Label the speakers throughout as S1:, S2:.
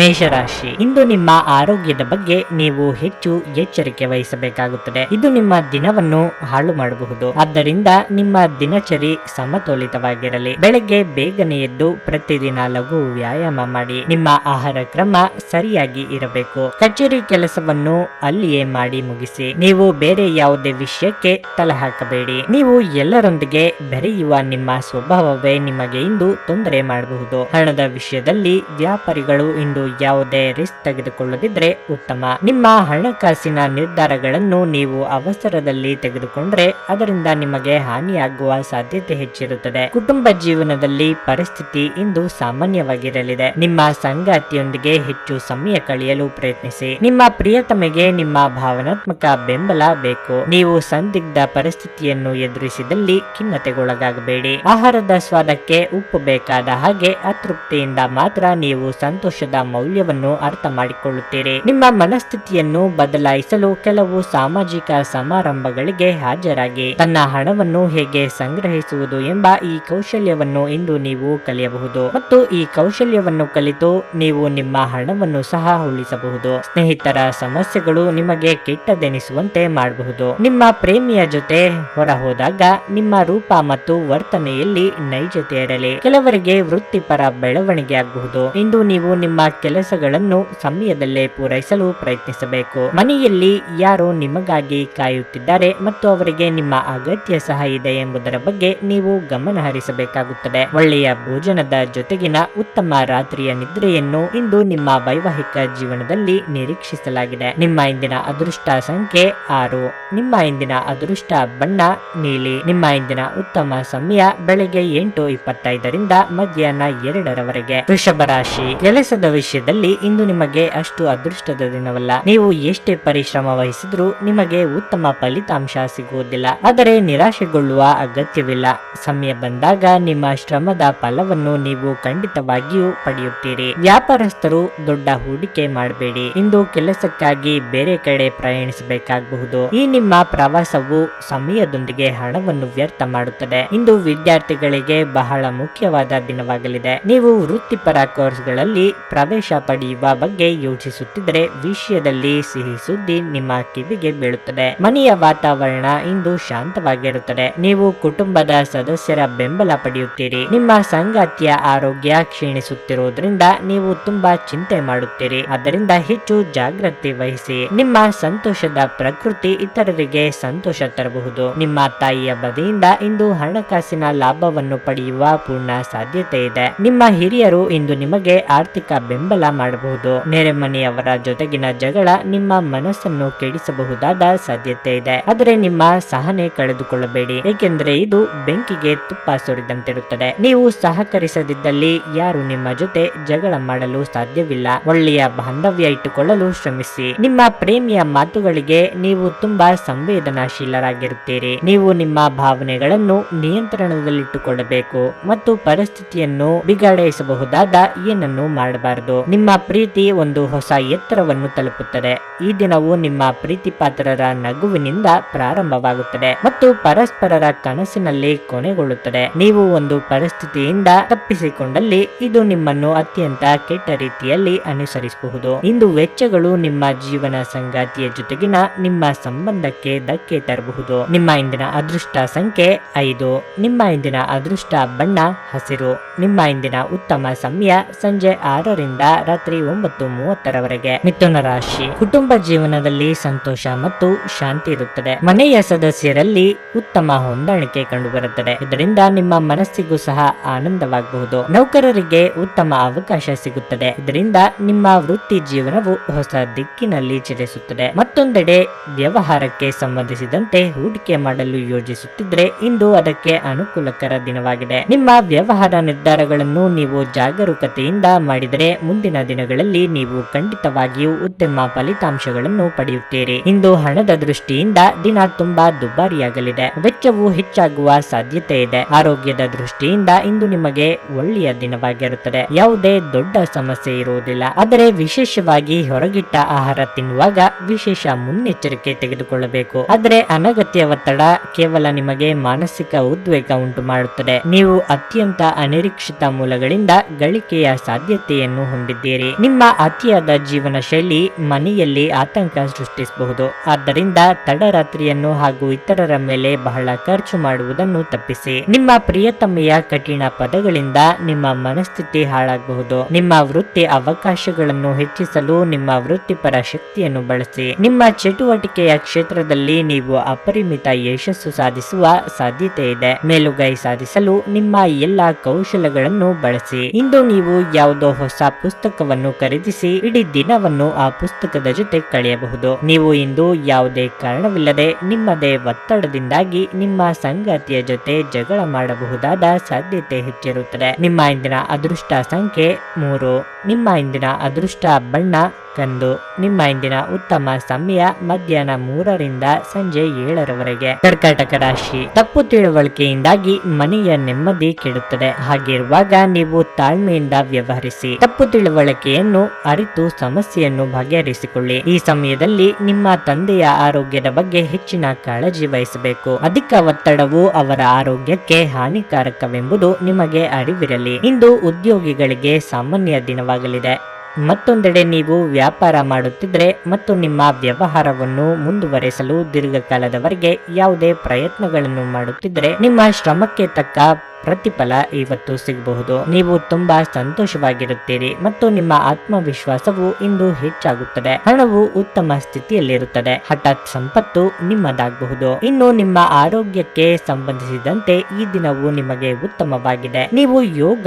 S1: ಮೇಷರಾಶಿ. ಇಂದು ನಿಮ್ಮ ಆರೋಗ್ಯದ ಬಗ್ಗೆ ನೀವು ಹೆಚ್ಚು ಎಚ್ಚರಿಕೆ ವಹಿಸಬೇಕಾಗುತ್ತದೆ. ಇದು ನಿಮ್ಮ ದಿನವನ್ನು ಹಾಳು ಮಾಡಬಹುದು. ಆದ್ದರಿಂದ ನಿಮ್ಮ ದಿನಚರಿ ಸಮತೋಲಿತವಾಗಿರಲಿ. ಬೆಳಗ್ಗೆ ಬೇಗನೆ ಎದ್ದು ಪ್ರತಿದಿನ ಲಘು ವ್ಯಾಯಾಮ ಮಾಡಿ. ನಿಮ್ಮ ಆಹಾರ ಕ್ರಮ ಸರಿಯಾಗಿ ಇರಬೇಕು. ಕಚೇರಿ ಕೆಲಸವನ್ನು ಅಲ್ಲಿಯೇ ಮಾಡಿ ಮುಗಿಸಿ. ನೀವು ಬೇರೆ ಯಾವುದೇ ವಿಷಯಕ್ಕೆ ತಲೆ ಹಾಕಬೇಡಿ. ನೀವು ಎಲ್ಲರೊಂದಿಗೆ ಬೆರೆಯುವ ನಿಮ್ಮ ಸ್ವಭಾವವೇ ನಿಮಗೆ ಇಂದು ತೊಂದರೆ ಮಾಡಬಹುದು. ಹಣದ ವಿಷಯದಲ್ಲಿ ವ್ಯಾಪಾರಿಗಳು ಇಂದು ಯಾವುದೇ ರಿಸ್ಕ್ ತೆಗೆದುಕೊಳ್ಳದಿದ್ರೆ ಉತ್ತಮ. ನಿಮ್ಮ ಹಣಕಾಸಿನ ನಿರ್ಧಾರಗಳನ್ನು ನೀವು ಅವಸರದಲ್ಲಿ ತೆಗೆದುಕೊಂಡ್ರೆ ಅದರಿಂದ ನಿಮಗೆ ಹಾನಿಯಾಗುವ ಸಾಧ್ಯತೆ ಹೆಚ್ಚಿರುತ್ತದೆ. ಕುಟುಂಬ ಜೀವನದಲ್ಲಿ ಪರಿಸ್ಥಿತಿ ಇಂದು ಸಾಮಾನ್ಯವಾಗಿರಲಿದೆ. ನಿಮ್ಮ ಸಂಗಾತಿಯೊಂದಿಗೆ ಹೆಚ್ಚು ಸಮಯ ಕಳೆಯಲು ಪ್ರಯತ್ನಿಸಿ. ನಿಮ್ಮ ಪ್ರಿಯತಮೆಗೆ ನಿಮ್ಮ ಭಾವನಾತ್ಮಕ ಬೆಂಬಲ ಬೇಕು. ನೀವು ಸಂದಿಗ್ಧ ಪರಿಸ್ಥಿತಿಯನ್ನು ಎದುರಿಸಿದಲ್ಲಿ ಖಿನ್ನತೆಗೊಳಗಾಗಬೇಡಿ. ಆಹಾರದ ಸ್ವಾದಕ್ಕೆ ಉಪ್ಪು ಬೇಕಾದ ಹಾಗೆ ಅತೃಪ್ತಿಯಿಂದ ಮಾತ್ರ ನೀವು ಸಂತೋಷದ ಮೌಲ್ಯವನ್ನು ಅರ್ಥ ಮಾಡಿಕೊಳ್ಳುತ್ತೀರಿ. ನಿಮ್ಮ ಮನಸ್ಥಿತಿಯನ್ನು ಬದಲಾಯಿಸಲು ಕೆಲವು ಸಾಮಾಜಿಕ ಸಮಾರಂಭಗಳಿಗೆ ಹಾಜರಾಗಿ. ತನ್ನ ಹಣವನ್ನು ಹೇಗೆ ಸಂಗ್ರಹಿಸುವುದು ಎಂಬ ಈ ಕೌಶಲ್ಯವನ್ನು ಇಂದು ನೀವು ಕಲಿಯಬಹುದು. ಮತ್ತು ಈ ಕೌಶಲ್ಯವನ್ನು ಕಲಿತು ನೀವು ನಿಮ್ಮ ಹಣವನ್ನು ಸಹ ಉಳಿಸಬಹುದು. ಸ್ನೇಹಿತರ ಸಮಸ್ಯೆಗಳು ನಿಮಗೆ ಕೆಟ್ಟದೆನಿಸುವಂತೆ ಮಾಡಬಹುದು. ನಿಮ್ಮ ಪ್ರೇಮಿಯ ಜೊತೆ ಹೊರ ಹೋದಾಗ ನಿಮ್ಮ ರೂಪ ಮತ್ತು ವರ್ತನೆಯಲ್ಲಿ ನೈಜತೆ ಇರಲಿ. ಕೆಲವರಿಗೆ ವೃತ್ತಿಪರ ಬೆಳವಣಿಗೆ ಆಗಬಹುದು. ಇಂದು ನೀವು ನಿಮ್ಮ ಕೆಲಸಗಳನ್ನು ಸಮಯದಲ್ಲೇ ಪೂರೈಸಲು ಪ್ರಯತ್ನಿಸಬೇಕು. ಮನೆಯಲ್ಲಿ ಯಾರು ನಿಮಗಾಗಿ ಕಾಯುತ್ತಿದ್ದಾರೆ ಮತ್ತು ಅವರಿಗೆ ನಿಮ್ಮ ಅಗತ್ಯ ಸಹ ಇದೆ ಎಂಬುದರ ಬಗ್ಗೆ ನೀವು ಗಮನ ಹರಿಸಬೇಕಾಗುತ್ತದೆ ಒಳ್ಳೆಯ ಭೋಜನದ ಜೊತೆಗಿನ ಉತ್ತಮ ರಾತ್ರಿಯ ನಿದ್ರೆಯನ್ನು ಇಂದು ನಿಮ್ಮ ವೈವಾಹಿಕ ಜೀವನದಲ್ಲಿ ನಿರೀಕ್ಷಿಸಲಾಗಿದೆ. ನಿಮ್ಮ ಇಂದಿನ ಅದೃಷ್ಟ ಸಂಖ್ಯೆ ಆರು. ನಿಮ್ಮ ಇಂದಿನ ಅದೃಷ್ಟ ಬಣ್ಣ ನೀಲಿ. ನಿಮ್ಮ ಇಂದಿನ ಉತ್ತಮ ಸಮಯ ಬೆಳಗ್ಗೆ ಎಂಟು ಇಪ್ಪತ್ತೈದರಿಂದ ಮಧ್ಯಾಹ್ನ ಎರಡರವರೆಗೆ. ವೃಷಭ ರಾಶಿ. ಕೆಲಸದ ವಿಷಯದಲ್ಲಿ ಇಂದು ನಿಮಗೆ ಅಷ್ಟು ಅದೃಷ್ಟದ ದಿನವಲ್ಲ. ನೀವು ಎಷ್ಟೇ ಪರಿಶ್ರಮ ವಹಿಸಿದ್ರೂ ನಿಮಗೆ ಉತ್ತಮ ಫಲಿತಾಂಶ ಸಿಗುವುದಿಲ್ಲ. ಆದರೆ ನಿರಾಶೆಗೊಳ್ಳುವ ಅಗತ್ಯವಿಲ್ಲ. ಸಮಯ ಬಂದಾಗ ನಿಮ್ಮ ಶ್ರಮದ ಫಲವನ್ನು ನೀವು ಖಂಡಿತವಾಗಿಯೂ ಪಡೆಯುತ್ತೀರಿ. ವ್ಯಾಪಾರಸ್ಥರು ದೊಡ್ಡ ಹೂಡಿಕೆ ಮಾಡಬೇಡಿ. ಇಂದು ಕೆಲಸಕ್ಕಾಗಿ ಬೇರೆ ಕಡೆ ಪ್ರಯಾಣಿಸಬೇಕಾಗಬಹುದು. ಈ ನಿಮ್ಮ ಪ್ರವಾಸವು ಸಮಯದೊಂದಿಗೆ ಹಣವನ್ನು ವ್ಯರ್ಥ ಮಾಡುತ್ತದೆ. ಇಂದು ವಿದ್ಯಾರ್ಥಿಗಳಿಗೆ ಬಹಳ ಮುಖ್ಯವಾದ ದಿನವಾಗಲಿದೆ. ನೀವು ವೃತ್ತಿಪರ ಕೋರ್ಸ್ಗಳಲ್ಲಿ ಪ್ರವೇಶ ಪಡೆಯುವ ಬಗ್ಗೆ ಯೋಚಿಸುತ್ತಿದ್ದರೆ ವಿಷಯದಲ್ಲಿ ಸಿಹಿ ಸುದ್ದಿ ನಿಮ್ಮ ಕಿವಿಗೆ ಬೀಳುತ್ತದೆ. ಮನೆಯ ವಾತಾವರಣ ಇಂದು ಶಾಂತವಾಗಿರುತ್ತದೆ. ನೀವು ಕುಟುಂಬದ ಸದಸ್ಯರ ಬೆಂಬಲ ಪಡೆಯುತ್ತೀರಿ. ನಿಮ್ಮ ಸಂಗಾತಿಯ ಆರೋಗ್ಯ ಕ್ಷೀಣಿಸುತ್ತಿರುವುದರಿಂದ ನೀವು ತುಂಬಾ ಚಿಂತೆ ಮಾಡುತ್ತೀರಿ. ಅದರಿಂದ ಹೆಚ್ಚು ಜಾಗೃತಿ ವಹಿಸಿ. ನಿಮ್ಮ ಸಂತೋಷದ ಪ್ರಕೃತಿ ಇತರರಿಗೆ ಸಂತೋಷ ತರಬಹುದು. ನಿಮ್ಮ ತಾಯಿಯ ಬದಿಯಿಂದ ಇಂದು ಹಣಕಾಸಿನ ಲಾಭವನ್ನು ಪಡೆಯುವ ಪೂರ್ಣ ಸಾಧ್ಯತೆ ಇದೆ. ನಿಮ್ಮ ಹಿರಿಯರು ಇಂದು ನಿಮಗೆ ಆರ್ಥಿಕ ಬೆಂಬಲ ಮಾಡಬಹುದು. ನೆರೆಮನೆಯವರ ಜೊತೆಗಿನ ಜಗಳ ನಿಮ್ಮ ಮನಸ್ಸನ್ನು ಕೆಡಿಸಬಹುದಾದ ಸಾಧ್ಯತೆ ಇದೆ. ಆದರೆ ನಿಮ್ಮ ಸಹನೆ ಕಳೆದುಕೊಳ್ಳಬೇಡಿ. ಏಕೆಂದರೆ ಇದು ಬೆಂಕಿಗೆ ತುಪ್ಪ ಸುರಿದಂತಿರುತ್ತದೆ. ನೀವು ಸಹಕರಿಸದಿದ್ದಲ್ಲಿ ಯಾರು ನಿಮ್ಮ ಜೊತೆ ಜಗಳ ಮಾಡಲು ಸಾಧ್ಯವಿಲ್ಲ. ಒಳ್ಳೆಯ ಬಾಂಧವ್ಯ ಇಟ್ಟುಕೊಳ್ಳಲು ಶ್ರಮಿಸಿ. ನಿಮ್ಮ ಪ್ರೇಮಿಯ ಮಾತುಗಳಿಗೆ ನೀವು ತುಂಬಾ ಸಂವೇದನಾಶೀಲರಾಗಿರುತ್ತೀರಿ. ನೀವು ನಿಮ್ಮ ಭಾವನೆಗಳನ್ನು ನಿಯಂತ್ರಣದಲ್ಲಿಟ್ಟುಕೊಳ್ಳಬೇಕು ಮತ್ತು ಪರಿಸ್ಥಿತಿಯನ್ನು ಬಿಗಡಾಯಿಸಬಹುದಾದ ಏನನ್ನು ಮಾಡಬಾರದು. ನಿಮ್ಮ ಪ್ರೀತಿ ಒಂದು ಹೊಸ ಎತ್ತರವನ್ನು ತಲುಪುತ್ತದೆ. ಈ ದಿನವು ನಿಮ್ಮ ಪ್ರೀತಿ ಪಾತ್ರರ ನಗುವಿನಿಂದ ಪ್ರಾರಂಭವಾಗುತ್ತದೆ ಮತ್ತು ಪರಸ್ಪರರ ಕನಸಿನಲ್ಲಿ ಕೊನೆಗೊಳ್ಳುತ್ತದೆ. ನೀವು ಒಂದು ಪರಿಸ್ಥಿತಿಯಿಂದ ತಪ್ಪಿಸಿಕೊಂಡಲ್ಲಿ ಇದು ನಿಮ್ಮನ್ನು ಅತ್ಯಂತ ಕೆಟ್ಟ ರೀತಿಯಲ್ಲಿ ಅನುಸರಿಸಬಹುದು. ಇಂದು ವೆಚ್ಚಗಳು ನಿಮ್ಮ ಜೀವನ ಸಂಗಾತಿಯ ಜೊತೆಗಿನ ನಿಮ್ಮ ಸಂಬಂಧಕ್ಕೆ ಧಕ್ಕೆ ತರಬಹುದು. ನಿಮ್ಮ ಇಂದಿನ ಅದೃಷ್ಟ ಸಂಖ್ಯೆ ಐದು. ನಿಮ್ಮ ಇಂದಿನ ಅದೃಷ್ಟ ಬಣ್ಣ ಹಸಿರು. ನಿಮ್ಮ ಇಂದಿನ ಉತ್ತಮ ಸಮಯ ಸಂಜೆ ಆರರಿಂದ ರಾತ್ರಿ ಒಂಬತ್ತು ಮೂವತ್ತರವರೆಗೆ ಮಿಥುನ ರಾಶಿ. ಕುಟುಂಬ ಜೀವನದಲ್ಲಿ ಸಂತೋಷ ಮತ್ತು ಶಾಂತಿ ಇರುತ್ತದೆ. ಮನೆಯ ಸದಸ್ಯರಲ್ಲಿ ಉತ್ತಮ ಹೊಂದಾಣಿಕೆ ಕಂಡುಬರುತ್ತದೆ. ಇದರಿಂದ ನಿಮ್ಮ ಮನಸ್ಸಿಗೂ ಸಹ ಆನಂದವಾಗಬಹುದು. ನೌಕರರಿಗೆ ಉತ್ತಮ ಅವಕಾಶ ಸಿಗುತ್ತದೆ. ಇದರಿಂದ ನಿಮ್ಮ ವೃತ್ತಿ ಜೀವನವು ಹೊಸ ದಿಕ್ಕಿನಲ್ಲಿ ಚಲಿಸುತ್ತದೆ. ಮತ್ತೊಂದೆಡೆ ವ್ಯವಹಾರಕ್ಕೆ ಸಂಬಂಧಿಸಿದಂತೆ ಹೂಡಿಕೆ ಮಾಡಲು ಯೋಜಿಸುತ್ತಿದ್ರೆ ಇಂದು ಅದಕ್ಕೆ ಅನುಕೂಲಕರ ದಿನವಾಗಿದೆ. ನಿಮ್ಮ ವ್ಯವಹಾರ ನಿರ್ಧಾರಗಳನ್ನು ನೀವು ಜಾಗರೂಕತೆಯಿಂದ ಮಾಡಿದರೆ ಮುಂದಿನ ದಿನಗಳಲ್ಲಿ ನೀವು ಖಂಡಿತವಾಗಿಯೂ ಉತ್ತಮ ಫಲಿತಾಂಶಗಳನ್ನು ಪಡೆಯುತ್ತೀರಿ. ಇಂದು ಹಣದ ದೃಷ್ಟಿಯಿಂದ ದಿನ ತುಂಬಾ ದುಬಾರಿಯಾಗಲಿದೆ. ವೆಚ್ಚವು ಹೆಚ್ಚಾಗುವ ಸಾಧ್ಯತೆ ಇದೆ. ಆರೋಗ್ಯದ ದೃಷ್ಟಿಯಿಂದ ಇಂದು ನಿಮಗೆ ಒಳ್ಳೆಯ ದಿನವಾಗಿರುತ್ತದೆ. ಯಾವುದೇ ದೊಡ್ಡ ಸಮಸ್ಯೆ ಇರುವುದಿಲ್ಲ. ಆದರೆ ವಿಶೇಷವಾಗಿ ಹೊರಗಿಟ್ಟ ಆಹಾರ ತಿನ್ನುವಾಗ ವಿಶೇಷ ಮುನ್ನೆಚ್ಚರಿಕೆ ತೆಗೆದುಕೊಳ್ಳಬೇಕು. ಆದರೆ ಅನಗತ್ಯ ಒತ್ತಡ ಕೇವಲ ನಿಮಗೆ ಮಾನಸಿಕ ಉದ್ವೇಗ ಉಂಟು ಮಾಡುತ್ತದೆ ನೀವು ಅತ್ಯಂತ ಅನಿರೀಕ್ಷಿತ ಮೂಲಗಳಿಂದ ಗಳಿಕೆಯ ಸಾಧ್ಯತೆಯನ್ನು ಹೊಂದಿದ್ದೀರಿ ನಿಮ್ಮ ಅತಿಯಾದ ಜೀವನ ಶೈಲಿ ಮನೆಯಲ್ಲಿ ಆತಂಕ ಸೃಷ್ಟಿಸಬಹುದು. ಆದ್ದರಿಂದ ತಡರಾತ್ರಿಯನ್ನು ಹಾಗೂ ಇತರರ ಮೇಲೆ ಬಹಳ ಖರ್ಚು ಮಾಡುವುದನ್ನು ತಪ್ಪಿಸಿ. ನಿಮ್ಮ ಪ್ರಿಯತಮೆಯ ಕಠಿಣ ಪದಗಳಿಂದ ನಿಮ್ಮ ಮನಸ್ಥಿತಿ ಹಾಳಾಗಬಹುದು. ನಿಮ್ಮ ವೃತ್ತಿ ಅವಕಾಶಗಳನ್ನು ಹೆಚ್ಚಿಸಲು ನಿಮ್ಮ ವೃತ್ತಿಪರ ಶಕ್ತಿಯನ್ನು ಬಳಸಿ. ನಿಮ್ಮ ಚಟುವಟಿಕೆಯ ಕ್ಷೇತ್ರದಲ್ಲಿ ನೀವು ಅಪರಿಮಿತ ಯಶಸ್ಸು ಸಾಧಿಸುವ ಸಾಧ್ಯತೆ ಇದೆ. ಮೇಲುಗೈ ಸಾಧಿಸಲು ನಿಮ್ಮ ಎಲ್ಲ ಕೌಶಲಗಳನ್ನು ಬಳಸಿ. ಇಂದು ನೀವು ಯಾವುದೋ ಹೊಸ ಪುಸ್ತಕವನ್ನು ಖರೀದಿಸಿ ಇಡೀ ದಿನವನ್ನು ಆ ಪುಸ್ತಕದ ಜೊತೆ ಕಳೆಯಬಹುದು. ನೀವು ಇಂದು ಯಾವುದೇ ಕಾರಣವಿಲ್ಲದೆ ನಿಮ್ಮದೇ ಒತ್ತಡದಿಂದಾಗಿ ನಿಮ್ಮ ಸಂಗಾತಿಯ ಜೊತೆ ಜಗಳ ಮಾಡಬಹುದಾದ ಸಾಧ್ಯತೆ ಹೆಚ್ಚಿರುತ್ತದೆ. ನಿಮ್ಮ ಇಂದಿನ ಅದೃಷ್ಟ ಸಂಖ್ಯೆ ಮೂರು. ನಿಮ್ಮ ಇಂದಿನ ಅದೃಷ್ಟ ಬಣ್ಣ ಕಂದು ನಿಮ್ಮ ಇಂದಿನ ಉತ್ತಮ ಸಮಯ ಮಧ್ಯಾಹ್ನ ಮೂರರಿಂದ ಸಂಜೆ ಏಳರವರೆಗೆ. ಕರ್ಕಾಟಕ ರಾಶಿ. ತಪ್ಪು ತಿಳುವಳಿಕೆಯಿಂದಾಗಿ ಮನೆಯ ನೆಮ್ಮದಿ ಕೆಡುತ್ತದೆ. ಹಾಗಿರುವಾಗ ನೀವು ತಾಳ್ಮೆಯಿಂದ ವ್ಯವಹರಿಸಿ. ತಪ್ಪು ತಿಳುವಳಿಕೆಯನ್ನು ಅರಿತು ಸಮಸ್ಯೆಯನ್ನು ಬಗೆಹರಿಸಿಕೊಳ್ಳಿ. ಈ ಸಮಯದಲ್ಲಿ ನಿಮ್ಮ ತಂದೆಯ ಆರೋಗ್ಯದ ಬಗ್ಗೆ ಹೆಚ್ಚಿನ ಕಾಳಜಿ ವಹಿಸಬೇಕು. ಅಧಿಕ ಒತ್ತಡವು ಅವರ ಆರೋಗ್ಯಕ್ಕೆ ಹಾನಿಕಾರಕವೆಂಬುದು ನಿಮಗೆ ಅರಿವಿರಲಿ. ಇಂದು ಉದ್ಯೋಗಿಗಳಿಗೆ ಸಾಮಾನ್ಯ ದಿನವಾಗಲಿದೆ. ಮತ್ತೊಂದೆಡೆ ನೀವು ವ್ಯಾಪಾರ ಮಾಡುತ್ತಿದ್ರೆ ಮತ್ತು ನಿಮ್ಮ ವ್ಯವಹಾರವನ್ನು ಮುಂದುವರೆಸಲು ದೀರ್ಘಕಾಲದವರೆಗೆ ಯಾವುದೇ ಪ್ರಯತ್ನಗಳನ್ನು ಮಾಡುತ್ತಿದ್ರೆ ನಿಮ್ಮ ಶ್ರಮಕ್ಕೆ ತಕ್ಕ ಪ್ರತಿಫಲ ಇವತ್ತು ಸಿಗಬಹುದು. ನೀವು ತುಂಬಾ ಸಂತೋಷವಾಗಿರುತ್ತೀರಿ ಮತ್ತು ನಿಮ್ಮ ಆತ್ಮವಿಶ್ವಾಸವು ಇಂದು ಹೆಚ್ಚಾಗುತ್ತದೆ. ಹಣವು ಉತ್ತಮ ಸ್ಥಿತಿಯಲ್ಲಿರುತ್ತದೆ. ಹಠಾತ್ ಸಂಪತ್ತು ನಿಮ್ಮದಾಗಬಹುದು. ಇನ್ನು ನಿಮ್ಮ ಆರೋಗ್ಯಕ್ಕೆ ಸಂಬಂಧಿಸಿದಂತೆ ಈ ದಿನವು ನಿಮಗೆ ಉತ್ತಮವಾಗಿದೆ. ನೀವು ಯೋಗ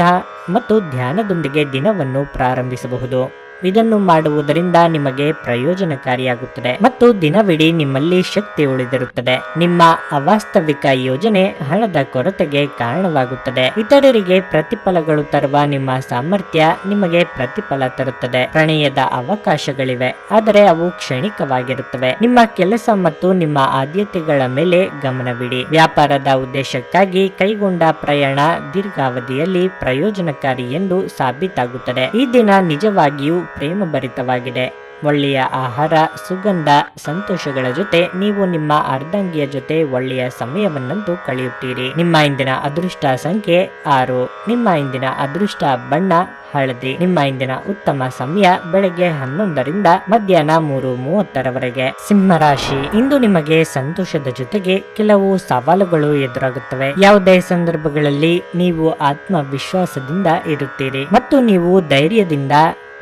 S1: ಮತ್ತು ಧ್ಯಾನದೊಂದಿಗೆ ದಿನವನ್ನು ಪ್ರಾರಂಭಿಸಬಹುದು. 기도 ಇದನ್ನು ಮಾಡುವುದರಿಂದ ನಿಮಗೆ ಪ್ರಯೋಜನಕಾರಿಯಾಗುತ್ತದೆ ಮತ್ತು ದಿನವಿಡೀ ನಿಮ್ಮಲ್ಲಿ ಶಕ್ತಿ ಉಳಿದಿರುತ್ತದೆ. ನಿಮ್ಮ ಅವಾಸ್ತವಿಕ ಯೋಜನೆ ಹಣದ ಕೊರತೆಗೆ ಕಾರಣವಾಗುತ್ತದೆ. ಇತರರಿಗೆ ಪ್ರತಿಫಲಗಳು ತರುವ ನಿಮ್ಮ ಸಾಮರ್ಥ್ಯ ನಿಮಗೆ ಪ್ರತಿಫಲ ತರುತ್ತದೆ. ಪ್ರಣಯದ ಅವಕಾಶಗಳಿವೆ, ಆದರೆ ಅವು ಕ್ಷಣಿಕವಾಗಿರುತ್ತವೆ. ನಿಮ್ಮ ಕೆಲಸ ಮತ್ತು ನಿಮ್ಮ ಆದ್ಯತೆಗಳ ಮೇಲೆ ಗಮನವಿಡಿ. ವ್ಯಾಪಾರದ ಉದ್ದೇಶಕ್ಕಾಗಿ ಕೈಗೊಂಡ ಪ್ರಯಾಣ ದೀರ್ಘಾವಧಿಯಲ್ಲಿ ಪ್ರಯೋಜನಕಾರಿ ಎಂದು ಸಾಬೀತಾಗುತ್ತದೆ. ಈ ದಿನ ನಿಜವಾಗಿಯೂ ಪ್ರೇಮಭರಿತವಾಗಿದೆ. ಒಳ್ಳೆಯ ಆಹಾರ, ಸುಗಂಧ, ಸಂತೋಷಗಳ ಜೊತೆ ನೀವು ನಿಮ್ಮ ಅರ್ಧಂಗಿಯ ಜೊತೆ ಒಳ್ಳೆಯ ಸಮಯವನ್ನಂತೂ ಕಳೆಯುತ್ತೀರಿ. ನಿಮ್ಮ ಇಂದಿನ ಅದೃಷ್ಟ ಸಂಖ್ಯೆ ಆರು. ನಿಮ್ಮ ಇಂದಿನ ಅದೃಷ್ಟ ಬಣ್ಣ, ಹಳದಿ. ನಿಮ್ಮ ಇಂದಿನ ಉತ್ತಮ ಸಮಯ ಬೆಳಗ್ಗೆ ಹನ್ನೊಂದರಿಂದ ಮಧ್ಯಾಹ್ನ ಮೂರು ಮೂವತ್ತರವರೆಗೆ. ಸಿಂಹರಾಶಿ. ಇಂದು ನಿಮಗೆ ಸಂತೋಷದ ಜೊತೆಗೆ ಕೆಲವು ಸವಾಲುಗಳು ಎದುರಾಗುತ್ತವೆ. ಯಾವುದೇ ಸಂದರ್ಭಗಳಲ್ಲಿ ನೀವು ಆತ್ಮವಿಶ್ವಾಸದಿಂದ ಇರುತ್ತೀರಿ. ಮತ್ತು ನೀವು ಧೈರ್ಯದಿಂದ